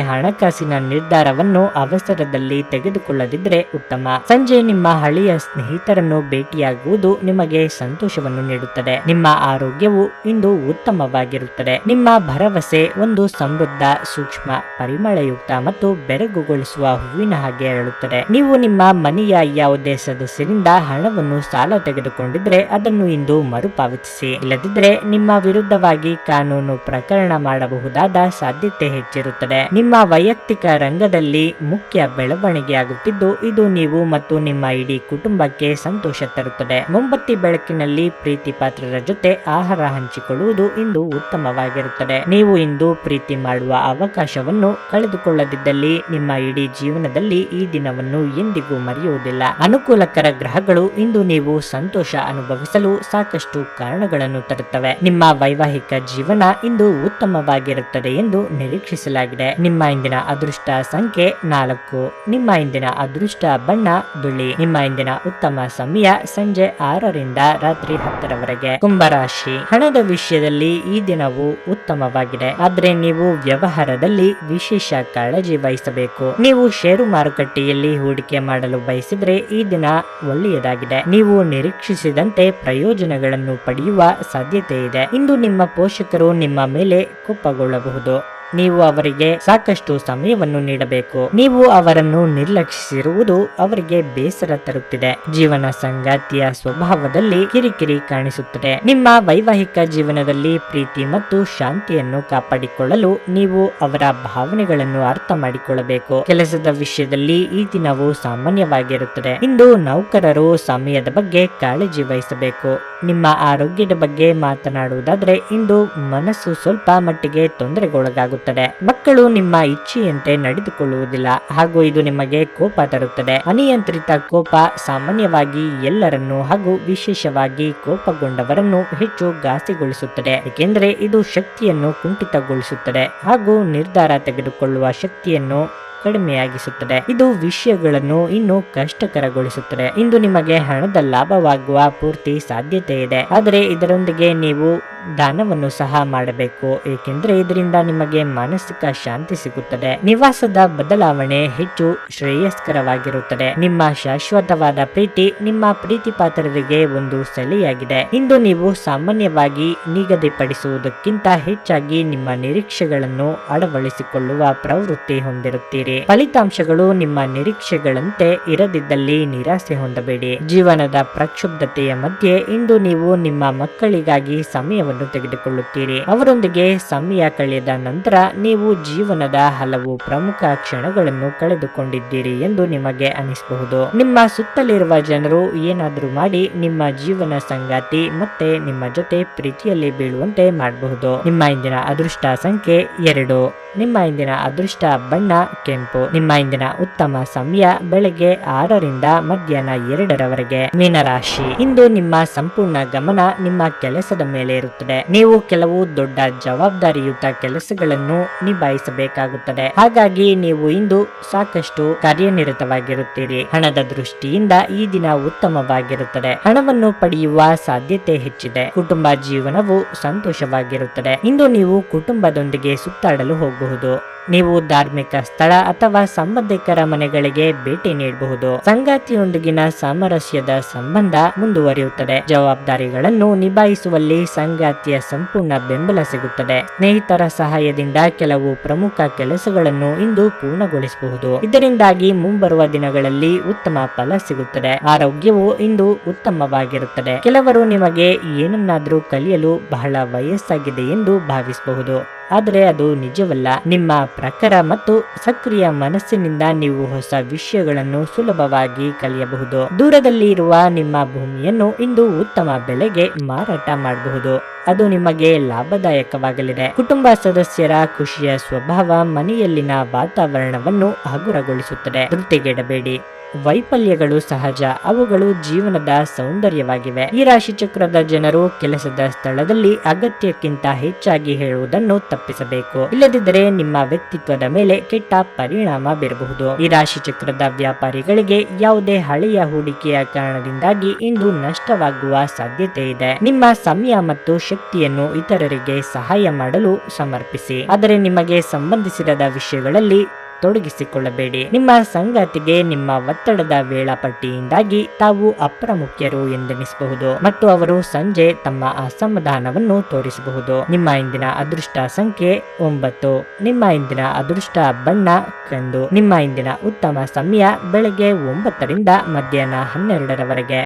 S1: ಹಣಕಾಸಿನ ನಿರ್ಧಾರವನ್ನು ಅವಸರದಲ್ಲಿ ತೆಗೆದುಕೊಳ್ಳದಿದ್ರೆ ಉತ್ತಮ. ಸಂಜೆ ನಿಮ್ಮ ಹಳೆಯ ಸ್ನೇಹಿತರನ್ನು ಭೇಟಿಯಾಗುವುದು ನಿಮಗೆ ಸಂತೋಷವನ್ನು ನೀಡುತ್ತದೆ. ನಿಮ್ಮ ಆರೋಗ್ಯವು ಇಂದು ಉತ್ತಮವಾಗಿರುತ್ತದೆ. ನಿಮ್ಮ ಭರವಸೆ ಒಂದು ಸಮೃದ್ಧ, ಸೂಕ್ಷ್ಮ, ಪರಿಮಳಯುಕ್ತ ಮತ್ತು ಬೆರಗುಗೊಳಿಸುವ ಹೂವಿನ ಹಾಗೆ ಅರಳುತ್ತದೆ. ನೀವು ನಿಮ್ಮ ಮನೆಯ ಯಾವುದೇ ಸದಸ್ಯರಿಂದ ಹಣವನ್ನು ಸಾಲ ತೆಗೆದುಕೊಂಡಿದ್ರೆ ಅದನ್ನು ಇಂದು ಮರುಪಾವತಿಸಿ. ಇಲ್ಲದಿದ್ದರೆ ನಿಮ್ಮ ವಿರುದ್ಧವಾಗಿ ಕಾನೂನು ಪ್ರಕರಣ ಮಾಡಬಹುದಾದ ಸಾಧ್ಯತೆ ಹೆಚ್ಚಿರುತ್ತದೆ. ನಿಮ್ಮ ವೈಯಕ್ತಿಕ ರಂಗದಲ್ಲಿ ಮುಖ್ಯ ಬೆಳವಣಿಗೆಯಾಗುತ್ತಿದ್ದು, ಇದು ನೀವು ಮತ್ತು ನಿಮ್ಮ ಇಡೀ ಕುಟುಂಬಕ್ಕೆ ಸಂತೋಷ ತರುತ್ತದೆ. ಮೊಂಬತ್ತಿ ಬೆಳಕಿನಲ್ಲಿ ಪ್ರೀತಿ ಪಾತ್ರರ ಜೊತೆ ಆಹಾರ ಹಂಚಿಕೊಳ್ಳುವುದು ಇಂದು ಉತ್ತಮವಾಗಿರುತ್ತದೆ. ನೀವು ಇಂದು ಪ್ರೀತಿ ಮಾಡುವ ಅವಕಾಶವನ್ನು ಕಳೆದುಕೊಳ್ಳದಿದ್ದಲ್ಲಿ ನಿಮ್ಮ ಇಡೀ ಜೀವನದಲ್ಲಿ ಈ ದಿನವನ್ನು ಎಂದಿಗೂ ಮರೆಯುವುದಿಲ್ಲ. ಅನುಕೂಲಕರ ಗ್ರಹಗಳು ಇಂದು ನೀವು ಸಂತೋಷ ಅನುಭವಿಸಲು ಸಾಕಷ್ಟು ಕಾರಣಗಳನ್ನು ತರುತ್ತವೆ. ನಿಮ್ಮ ವೈವಾಹಿಕ ಜೀವನ ಇಂದು ಉತ್ತಮವಾಗಿರುತ್ತದೆ ಎಂದು ನಿರೀಕ್ಷಿಸಲಾಗಿದೆ. ನಿಮ್ಮ ಇಂದಿನ ಅದೃಷ್ಟ ಸಂಖ್ಯೆ ನಾಲ್ಕು. ನಿಮ್ಮ ಇಂದಿನ ಅದೃಷ್ಟ ಬಣ್ಣ ಬಿಳಿ. ನಿಮ್ಮ ಇಂದಿನ ಉತ್ತಮ ಸಮಯ ಸಂಜೆ ಆರರಿಂದ ರಾತ್ರಿ ಹತ್ತರವರೆಗೆ. ಕುಂಭರಾಶಿ. ಹಣದ ವಿಷಯದಲ್ಲಿ ಈ ದಿನವು ಉತ್ತಮವಾಗಿದೆ. ಆದ್ರೆ ನೀವು ವ್ಯವಹಾರದಲ್ಲಿ ವಿಶೇಷ ಕಾಳಜಿ ವಹಿಸಬೇಕು. ನೀವು ಷೇರು ಮಾರುಕಟ್ಟೆಯಲ್ಲಿ ಹೂಡಿಕೆ ಮಾಡಲು ಬಯಸಿದ್ರೆ ಈ ದಿನ ಒಳ್ಳೆಯದಾಗಿದೆ. ನೀವು ನಿರೀಕ್ಷಿಸಿದಂತೆ ಪ್ರಯೋಜನಗಳನ್ನು ಪಡೆಯುವ ಸಾಧ್ಯತೆ ಇದೆ. ಇಂದು ನಿಮ್ಮ ಪೋಷಕರು ನಿಮ್ಮ ಮೇಲೆ ಕೋಪಗೊಳ್ಳಬಹುದು. ನೀವು ಅವರಿಗೆ ಸಾಕಷ್ಟು ಸಮಯವನ್ನು ನೀಡಬೇಕು. ನೀವು ಅವರನ್ನು ನಿರ್ಲಕ್ಷಿಸಿರುವುದು ಅವರಿಗೆ ಬೇಸರ ತರುತ್ತಿದೆ. ಜೀವನ ಸಂಗಾತಿಯ ಸ್ವಭಾವದಲ್ಲಿ ಕಿರಿಕಿರಿ ಕಾಣಿಸುತ್ತದೆ. ನಿಮ್ಮ ವೈವಾಹಿಕ ಜೀವನದಲ್ಲಿ ಪ್ರೀತಿ ಮತ್ತು ಶಾಂತಿಯನ್ನು ಕಾಪಾಡಿಕೊಳ್ಳಲು ನೀವು ಅವರ ಭಾವನೆಗಳನ್ನು ಅರ್ಥ ಮಾಡಿಕೊಳ್ಳಬೇಕು. ಕೆಲಸದ ವಿಷಯದಲ್ಲಿ ಈ ದಿನವು ಸಾಮಾನ್ಯವಾಗಿರುತ್ತದೆ. ಇಂದು ನೌಕರರು ಸಮಯದ ಬಗ್ಗೆ ಕಾಳಜಿ ವಹಿಸಬೇಕು. ನಿಮ್ಮ ಆರೋಗ್ಯದ ಬಗ್ಗೆ ಮಾತನಾಡುವುದಾದ್ರೆ ಇಂದು ಮನಸ್ಸು ಸ್ವಲ್ಪ ಮಟ್ಟಿಗೆ ತೊಂದರೆಗೊಳಗಾಗುತ್ತದೆ. ಮಕ್ಕಳು ನಿಮ್ಮ ಇಚ್ಛೆಯಂತೆ ನಡೆದುಕೊಳ್ಳುವುದಿಲ್ಲ. ಹಾಗೂ ಇದು ನಿಮಗೆ ಕೋಪ ತರುತ್ತದೆ. ಅನಿಯಂತ್ರಿತ ಕೋಪ ಸಾಮಾನ್ಯವಾಗಿ ಎಲ್ಲರನ್ನು ಹಾಗೂ ವಿಶೇಷವಾಗಿ ಕೋಪಗೊಂಡವರನ್ನು ಹೆಚ್ಚು ಘಾಸಿಗೊಳಿಸುತ್ತದೆ. ಏಕೆಂದರೆ ಇದು ಶಕ್ತಿಯನ್ನು ಕುಂಠಿತಗೊಳಿಸುತ್ತದೆ. ಹಾಗೂ ನಿರ್ಧಾರ ತೆಗೆದುಕೊಳ್ಳುವ ಶಕ್ತಿಯನ್ನು ಕಡಿಮೆಯಾಗಿಸುತ್ತದೆ. ಇದು ವಿಷಯಗಳನ್ನು ಇನ್ನೂ ಕಷ್ಟಕರಗೊಳಿಸುತ್ತದೆ. ಇಂದು ನಿಮಗೆ ಹಣದ ಲಾಭವಾಗುವ ಪೂರ್ತಿ ಸಾಧ್ಯತೆ ಇದೆ. ಆದರೆ ಇದರೊಂದಿಗೆ ನೀವು ದಾನವನ್ನು ಸಹ ಮಾಡಬೇಕು. ಏಕೆಂದರೆ ಇದರಿಂದ ನಿಮಗೆ ಮಾನಸಿಕ ಶಾಂತಿ ಸಿಗುತ್ತದೆ. ನಿವಾಸದ ಬದಲಾವಣೆ ಹೆಚ್ಚು ಶ್ರೇಯಸ್ಕರವಾಗಿರುತ್ತದೆ. ನಿಮ್ಮ ಶಾಶ್ವತವಾದ ಪ್ರೀತಿ ನಿಮ್ಮ ಪ್ರೀತಿ ಪಾತ್ರರಿಗೆ ಒಂದು ಸೆಲೆಯಾಗಿದೆ. ಇಂದು ನೀವು ಸಾಮಾನ್ಯವಾಗಿ ನಿಗದಿಪಡಿಸುವುದಕ್ಕಿಂತ ಹೆಚ್ಚಾಗಿ ನಿಮ್ಮ ನಿರೀಕ್ಷೆಗಳನ್ನು ಅಳವಡಿಸಿಕೊಳ್ಳುವ ಪ್ರವೃತ್ತಿ ಹೊಂದಿರುತ್ತೀರಿ. ಫಲಿತಾಂಶಗಳು ನಿಮ್ಮ ನಿರೀಕ್ಷೆಗಳಂತೆ ಇರದಿದ್ದಲ್ಲಿ ನಿರಾಸೆ ಹೊಂದಬೇಡಿ. ಜೀವನದ ಪ್ರಕ್ಷುಬ್ಧತೆಯ ಮಧ್ಯೆ ಇಂದು ನೀವು ನಿಮ್ಮ ಮಕ್ಕಳಿಗಾಗಿ ಸಮಯವನ್ನು ತೆಗೆದುಕೊಳ್ಳುತ್ತೀರಿ. ಅವರೊಂದಿಗೆ ಸಮಯ ಕಳೆದ ನಂತರ ನೀವು ಜೀವನದ ಹಲವು ಪ್ರಮುಖ ಕ್ಷಣಗಳನ್ನು ಕಳೆದುಕೊಂಡಿದ್ದೀರಿ ಎಂದು ನಿಮಗೆ ಅನಿಸಬಹುದು. ನಿಮ್ಮ ಸುತ್ತಲಿರುವ ಜನರು ಏನಾದರೂ ಮಾಡಿ ನಿಮ್ಮ ಜೀವನ ಸಂಗಾತಿ ಮತ್ತೆ ನಿಮ್ಮ ಜೊತೆ ಪ್ರೀತಿಯಲ್ಲಿ ಬೀಳುವಂತೆ ಮಾಡಬಹುದು. ನಿಮ್ಮ ಇಂದಿನ ಅದೃಷ್ಟ ಸಂಖ್ಯೆ ಎರಡು. ನಿಮ್ಮ ಇಂದಿನ ಅದೃಷ್ಟ ಬಣ್ಣ, ಕೆಂಪು. ನಿಮ್ಮ ಇಂದಿನ ಉತ್ತಮ ಸಮಯ ಬೆಳಗ್ಗೆ ಆರರಿಂದ ಮಧ್ಯಾಹ್ನ ಎರಡರವರೆಗೆ. ಮೀನರಾಶಿ. ಇಂದು ನಿಮ್ಮ ಸಂಪೂರ್ಣ ಗಮನ ನಿಮ್ಮ ಕೆಲಸದ ಮೇಲೆ ಇರುತ್ತದೆ. ನೀವು ಕೆಲವು ದೊಡ್ಡ ಜವಾಬ್ದಾರಿಯುತ ಕೆಲಸಗಳನ್ನು ನಿಭಾಯಿಸಬೇಕಾಗುತ್ತದೆ. ಹಾಗಾಗಿ ನೀವು ಇಂದು ಸಾಕಷ್ಟು ಕಾರ್ಯನಿರತವಾಗಿರುತ್ತೀರಿ. ಹಣದ ದೃಷ್ಟಿಯಿಂದ ಈ ದಿನ ಉತ್ತಮವಾಗಿರುತ್ತದೆ. ಹಣವನ್ನು ಪಡೆಯುವ ಸಾಧ್ಯತೆ ಹೆಚ್ಚಿದೆ. ಕುಟುಂಬ ಜೀವನವು ಸಂತೋಷವಾಗಿರುತ್ತದೆ. ಇಂದು ನೀವು ಕುಟುಂಬದೊಂದಿಗೆ ಸುತ್ತಾಡಲು ಹೋಗಬಹುದು ನೀವು ಧಾರ್ಮಿಕ ಸ್ಥಳ ಅಥವಾ ಸಂಬಂಧಿಕರ ಮನೆಗಳಿಗೆ ಭೇಟಿ ನೀಡಬಹುದು. ಸಂಗಾತಿಯೊಂದಿಗಿನ ಸಾಮರಸ್ಯದ ಸಂಬಂಧ ಮುಂದುವರಿಯುತ್ತದೆ. ಜವಾಬ್ದಾರಿಗಳನ್ನು ನಿಭಾಯಿಸುವಲ್ಲಿ ಸಂಗಾತಿಯ ಸಂಪೂರ್ಣ ಬೆಂಬಲ ಸಿಗುತ್ತದೆ. ಸ್ನೇಹಿತರ ಸಹಾಯದಿಂದ ಕೆಲವು ಪ್ರಮುಖ ಕೆಲಸಗಳನ್ನು ಇಂದು ಪೂರ್ಣಗೊಳಿಸಬಹುದು. ಇದರಿಂದಾಗಿ ಮುಂಬರುವ ದಿನಗಳಲ್ಲಿ ಉತ್ತಮ ಫಲ ಸಿಗುತ್ತದೆ. ಆರೋಗ್ಯವು ಇಂದು ಉತ್ತಮವಾಗಿರುತ್ತದೆ. ಕೆಲವರು ನಿಮಗೆ ಏನನ್ನಾದರೂ ಕಲಿಯಲು ಬಹಳ ವಯಸ್ಸಾಗಿದೆ ಎಂದು ಭಾವಿಸಬಹುದು. ಆದರೆ ಅದು ನಿಜವಲ್ಲ. ನಿಮ್ಮ ಪ್ರಖರ ಮತ್ತು ಸಕ್ರಿಯ ಮನಸ್ಸಿನಿಂದ ನೀವು ಹೊಸ ವಿಷಯಗಳನ್ನು ಸುಲಭವಾಗಿ ಕಲಿಯಬಹುದು. ದೂರದಲ್ಲಿ ಇರುವ ನಿಮ್ಮ ಭೂಮಿಯನ್ನು ಇಂದು ಉತ್ತಮ ಬೆಲೆಗೆ ಮಾರಾಟ ಮಾಡಬಹುದು. ಅದು ನಿಮಗೆ ಲಾಭದಾಯಕವಾಗಲಿದೆ. ಕುಟುಂಬ ಸದಸ್ಯರ ಖುಷಿಯ ಸ್ವಭಾವ ಮನೆಯಲ್ಲಿನ ವಾತಾವರಣವನ್ನು ಹಗುರಗೊಳಿಸುತ್ತದೆ. ಧೃತಿಗೆಡಬೇಡಿ ವೈಫಲ್ಯಗಳು ಸಹಜ. ಅವುಗಳು ಜೀವನದ ಸೌಂದರ್ಯವಾಗಿವೆ. ಈ ರಾಶಿ ಚಕ್ರದ ಜನರು ಕೆಲಸದ ಸ್ಥಳದಲ್ಲಿ ಅಗತ್ಯಕ್ಕಿಂತ ಹೆಚ್ಚಾಗಿ ಹೇಳುವುದನ್ನು ತಪ್ಪಿಸಬೇಕು. ಇಲ್ಲದಿದ್ದರೆ ನಿಮ್ಮ ವ್ಯಕ್ತಿತ್ವದ ಮೇಲೆ ಕೆಟ್ಟ ಪರಿಣಾಮ ಬೀರಬಹುದು. ಈ ರಾಶಿ ಚಕ್ರದ ವ್ಯಾಪಾರಿಗಳಿಗೆ ಯಾವುದೇ ಹಳೆಯ ಹೂಡಿಕೆಯ ಕಾರಣದಿಂದಾಗಿ ಇಂದು ನಷ್ಟವಾಗುವ ಸಾಧ್ಯತೆ ಇದೆ. ನಿಮ್ಮ ಸಮಯ ಮತ್ತು ಶಕ್ತಿಯನ್ನು ಇತರರಿಗೆ ಸಹಾಯ ಮಾಡಲು ಸಮರ್ಪಿಸಿ. ಆದರೆ ನಿಮಗೆ ಸಂಬಂಧಿಸಿದ ವಿಷಯಗಳಲ್ಲಿ ತೊಡಗಿಸಿಕೊಳ್ಳಬೇಡಿ. ನಿಮ್ಮ ಸಂಗಾತಿಗೆ ನಿಮ್ಮ ಒತ್ತಡದ ವೇಳಾಪಟ್ಟಿಯಿಂದಾಗಿ ತಾವು ಅಪ್ರಮುಖ್ಯರು ಎಂದೆನಿಸಬಹುದು ಮತ್ತು ಅವರು ಸಂಜೆ ತಮ್ಮ ಅಸಮಾಧಾನವನ್ನು ತೋರಿಸಬಹುದು. ನಿಮ್ಮ ಇಂದಿನ ಅದೃಷ್ಟ ಸಂಖ್ಯೆ ಒಂಬತ್ತು. ನಿಮ್ಮ ಇಂದಿನ ಅದೃಷ್ಟ ಬಣ್ಣ ಕಂದು ನಿಮ್ಮ ಇಂದಿನ ಉತ್ತಮ ಸಮಯ ಬೆಳಗ್ಗೆ ಒಂಬತ್ತರಿಂದ ಮಧ್ಯಾಹ್ನ ಹನ್ನೆರಡರವರೆಗೆ.